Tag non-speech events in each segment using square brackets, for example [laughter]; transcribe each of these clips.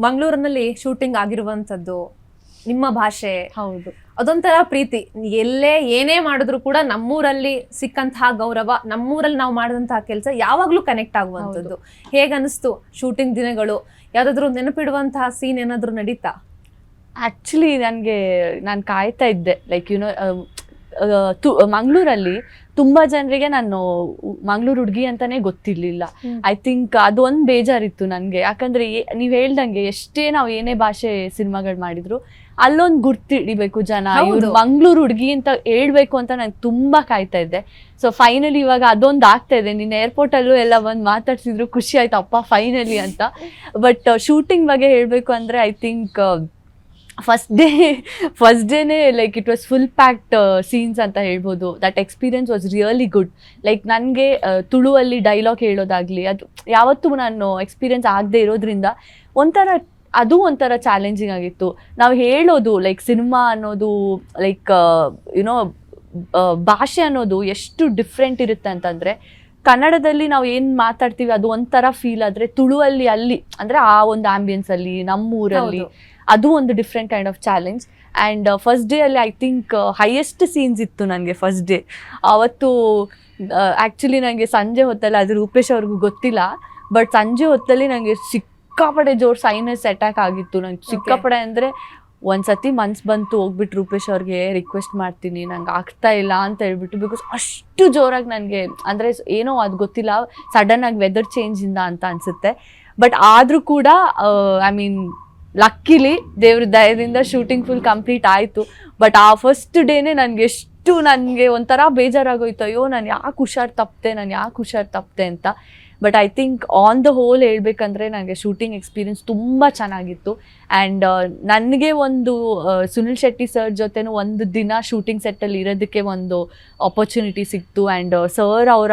ಮಂಗಳೂರಿನಲ್ಲಿ ಶೂಟಿಂಗ್ ಆಗಿರುವಂತದ್ದು ನಿಮ್ಮ ಭಾಷೆ. ಹೌದು. ಅದೊಂಥರ ಪ್ರೀತಿ. ಎಲ್ಲೇ ಏನೇ ಮಾಡಿದ್ರು ಕೂಡ ನಮ್ಮೂರಲ್ಲಿ ಸಿಕ್ಕಂತಹ ಗೌರವ ನಮ್ಮೂರಲ್ಲಿ ನಾವು ಮಾಡಿದಂತಹ ಕೆಲಸ ಯಾವಾಗ್ಲೂ ಕನೆಕ್ಟ್ ಆಗುವಂಥದ್ದು. ಹೇಗನ್ನಿಸ್ತು ಶೂಟಿಂಗ್ ದಿನಗಳು? ಯಾವ್ದಾದ್ರು ನೆನಪಿಡುವಂತಹ ಸೀನ್ ಏನಾದರೂ ನಡೀತಾ? ಆ್ಯಕ್ಚುಲಿ ನನಗೆ ನಾನು ಕಾಯ್ತಾ ಇದ್ದೆ. ಲೈಕ್ ಯುನೋ ತು ಮಂಗಳೂರಲ್ಲಿ ತುಂಬಾ ಜನರಿಗೆ ನಾನು ಮಂಗಳೂರು ಹುಡುಗಿ ಅಂತಾನೆ ಗೊತ್ತಿರ್ಲಿಲ್ಲ. ಐ ಥಿಂಕ್ ಅದು ಒಂದು ಬೇಜಾರಿತ್ತು ನನಗೆ. ಯಾಕಂದ್ರೆ ನೀವು ಹೇಳ್ದಂಗೆ ಎಷ್ಟೇ ನಾವು ಏನೇ ಭಾಷೆ ಸಿನಿಮಾಗಳು ಮಾಡಿದ್ರು ಅಲ್ಲೊಂದು ಗುರ್ತಿಡಿಬೇಕು ಜನ. ಇವ್ರು ಮಂಗಳೂರು ಹುಡುಗಿ ಅಂತ ಹೇಳ್ಬೇಕು ಅಂತ ನಂಗೆ ತುಂಬಾ ಕಾಯ್ತಾ ಇದ್ದೆ. ಸೊ ಫೈನಲಿ ಇವಾಗ ಅದೊಂದು ಆಗ್ತಾ ಇದೆ. ನಿನ್ನ ಏರ್ಪೋರ್ಟ್ ಅಲ್ಲೂ ಎಲ್ಲ ಬಂದು ಮಾತಾಡ್ಸಿದ್ರು ಖುಷಿ ಆಯ್ತು ಅಪ್ಪ ಫೈನಲಿ ಅಂತ. ಬಟ್ ಶೂಟಿಂಗ್ ಬಗ್ಗೆ ಹೇಳಬೇಕು ಅಂದ್ರೆ I think first day first ಡೇನೇ like it was full packed scenes ಅಂತ ಹೇಳ್ಬೋದು. That experience was really good like ನನಗೆ ತುಳುವಲ್ಲಿ ಡೈಲಾಗ್ ಹೇಳೋದಾಗ್ಲಿ, ಅದು ಯಾವತ್ತೂ ನಾನು ಎಕ್ಸ್ಪೀರಿಯನ್ಸ್ ಆಗದೆ ಇರೋದ್ರಿಂದ ಒಂಥರ, ಅದು ಒಂಥರ ಚಾಲೆಂಜಿಂಗ್ ಆಗಿತ್ತು. ನಾವು ಹೇಳೋದು ಲೈಕ್ ಸಿನಿಮಾ ಅನ್ನೋದು ಲೈಕ್ ಯುನೋ ಭಾಷೆ ಅನ್ನೋದು ಎಷ್ಟು ಡಿಫ್ರೆಂಟ್ ಇರುತ್ತೆ ಅಂತಂದರೆ, ಕನ್ನಡದಲ್ಲಿ ನಾವು ಏನು ಮಾತಾಡ್ತೀವಿ ಅದು ಒಂಥರ ಫೀಲ್ ಆದರೆ ತುಳುವಲ್ಲಿ ಅಲ್ಲಿ, ಅಂದರೆ ಆ ಒಂದು ಆಂಬಿಯನ್ಸಲ್ಲಿ ನಮ್ಮೂರಲ್ಲಿ. ಅದು ಒಂದು different kind of challenge and first day ಅಲ್ಲಿ ಐ ಥಿಂಕ್ ಹೈಯೆಸ್ಟ್ ಸೀನ್ಸ್ ಇತ್ತು ನನಗೆ ಫಸ್ಟ್ ಡೇ ಅವತ್ತು ಆ್ಯಕ್ಚುಲಿ ನನಗೆ ಸಂಜೆ ಹೊತ್ತಲ್ಲಿ ಅದು ರೂಪೇಶ್ ಅವ್ರಿಗೂ ಗೊತ್ತಿಲ್ಲ ಬಟ್ ಸಂಜೆ ಹೊತ್ತಲ್ಲಿ ನನಗೆ ಸಿಕ್ಕಾಪಡೆ ಜೋರ್ ಸೈನಸ್ ಅಟ್ಯಾಕ್ ಆಗಿತ್ತು. ನಂಗೆ ಸಿಕ್ಕಾಪಡೆ ಅಂದರೆ ಒಂದ್ಸತಿ ಮನ್ಸು ಬಂತು ಹೋಗ್ಬಿಟ್ಟು ರೂಪೇಶ್ ಅವ್ರಿಗೆ ರಿಕ್ವೆಸ್ಟ್ ಮಾಡ್ತೀನಿ ನಂಗೆ ಆಗ್ತಾ ಇಲ್ಲ ಅಂತ ಹೇಳ್ಬಿಟ್ಟು ಬಿಕಾಸ್ ಅಷ್ಟು ಜೋರಾಗಿ ನನಗೆ ಅಂದರೆ ಏನೋ ಅದು ಗೊತ್ತಿಲ್ಲ ಸಡನ್ ಆಗಿ ವೆದರ್ ಚೇಂಜಿಂದ ಅಂತ ಅನಿಸುತ್ತೆ. ಬಟ್ ಆದರೂ ಕೂಡ ಐ ಮೀನ್ ಲಕ್ಕಿಲಿ ದೇವ್ರ ದಯದಿಂದ ಶೂಟಿಂಗ್ ಫುಲ್ ಕಂಪ್ಲೀಟ್ ಆಯಿತು. ಬಟ್ ಆ ಫಸ್ಟ್ ಡೇನೇ ನನಗೆ ಎಷ್ಟು ನನಗೆ ಒಂಥರ ಬೇಜಾರಾಗೋಯ್ತು. ಅಯ್ಯೋ, ನಾನು ಯಾಕೆ ಹುಷಾರು ತಪ್ಪದೆ ನಾನು ಯಾಕೆ ಹುಷಾರು ತಪ್ಪದೆ ಅಂತ. But I think on the whole ಹೇಳ್ಬೇಕಂದ್ರೆ ನನಗೆ ಶೂಟಿಂಗ್ ಎಕ್ಸ್ಪೀರಿಯನ್ಸ್ ತುಂಬ ಚೆನ್ನಾಗಿತ್ತು. ಆ್ಯಂಡ್ ನನಗೆ ಒಂದು ಸುನಿಲ್ ಶೆಟ್ಟಿ ಸರ್ ಜೊತೆನೂ ಒಂದು ದಿನ ಶೂಟಿಂಗ್ ಸೆಟ್ಟಲ್ಲಿ ಇರೋದಕ್ಕೆ ಒಂದು ಆಪರ್ಚುನಿಟಿ ಸಿಕ್ತು. ಆ್ಯಂಡ್ ಸರ್ ಅವರ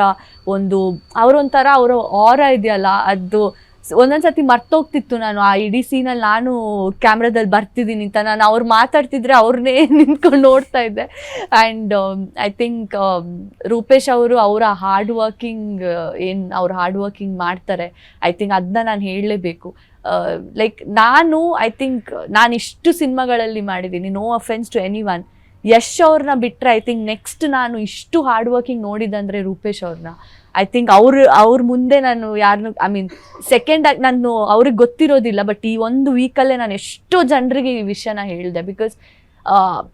ಒಂದು, ಅವರೊಂಥರ ಅವರ ಆರ ಇದೆಯಲ್ಲ, ಅದು ಸ್- ಒಂದೊಂದ್ ಸತಿ ಮರ್ತೋಗ್ತಿತ್ತು ನಾನು. ಆ ಇಡೀ ಸೀನಲ್ಲಿ ನಾನು ಕ್ಯಾಮ್ರಾದಲ್ಲಿ ಬರ್ತಿದ್ದೀನಿ ಅಂತ ನಾನು ಅವ್ರು ಮಾತಾಡ್ತಿದ್ರೆ ಅವ್ರನ್ನೇ [laughs] ನಿಂತ್ಕೊಂಡು ನೋಡ್ತಾ ಇದ್ದೆ. ಆ್ಯಂಡ್ ಐ ಥಿಂಕ್ ರೂಪೇಶ್ ಅವರು ಅವರ ಹಾರ್ಡ್ ವರ್ಕಿಂಗ್ ಏನು ಅವ್ರು ಹಾರ್ಡ್ ವರ್ಕಿಂಗ್ ಮಾಡ್ತಾರೆ. ಐ ಥಿಂಕ್ ಅದನ್ನ ನಾನು ಹೇಳಲೇಬೇಕು. ಲೈಕ್ ನಾನು ಐ ಥಿಂಕ್ ನಾನು ಇಷ್ಟು ಸಿನಿಮಾಗಳಲ್ಲಿ ಮಾಡಿದ್ದೀನಿ. No offence to anyone Yash ಅವ್ರನ್ನ ಬಿಟ್ಟರೆ ಐ ಥಿಂಕ್ ನೆಕ್ಸ್ಟ್ ನಾನು ಇಷ್ಟು ಹಾರ್ಡ್ ವರ್ಕಿಂಗ್ ನೋಡಿದಂದರೆ ರೂಪೇಶ್ ಅವ್ರನ್ನ ಐ ಥಿಂಕ್ ಅವ್ರು, ಅವ್ರ ಮುಂದೆ ನಾನು ಯಾರನ್ನು ಐ ಮೀನ್ ಸೆಕೆಂಡ್ ಆಗಿ ನಾನು ಅವ್ರಿಗೆ ಗೊತ್ತಿರೋದಿಲ್ಲ ಬಟ್ ಈ ಒಂದು ವೀಕಲ್ಲೇ ನಾನು ಎಷ್ಟೋ ಜನರಿಗೆ ಈ ವಿಷಯನ ಹೇಳಿದೆ ಬಿಕಾಸ್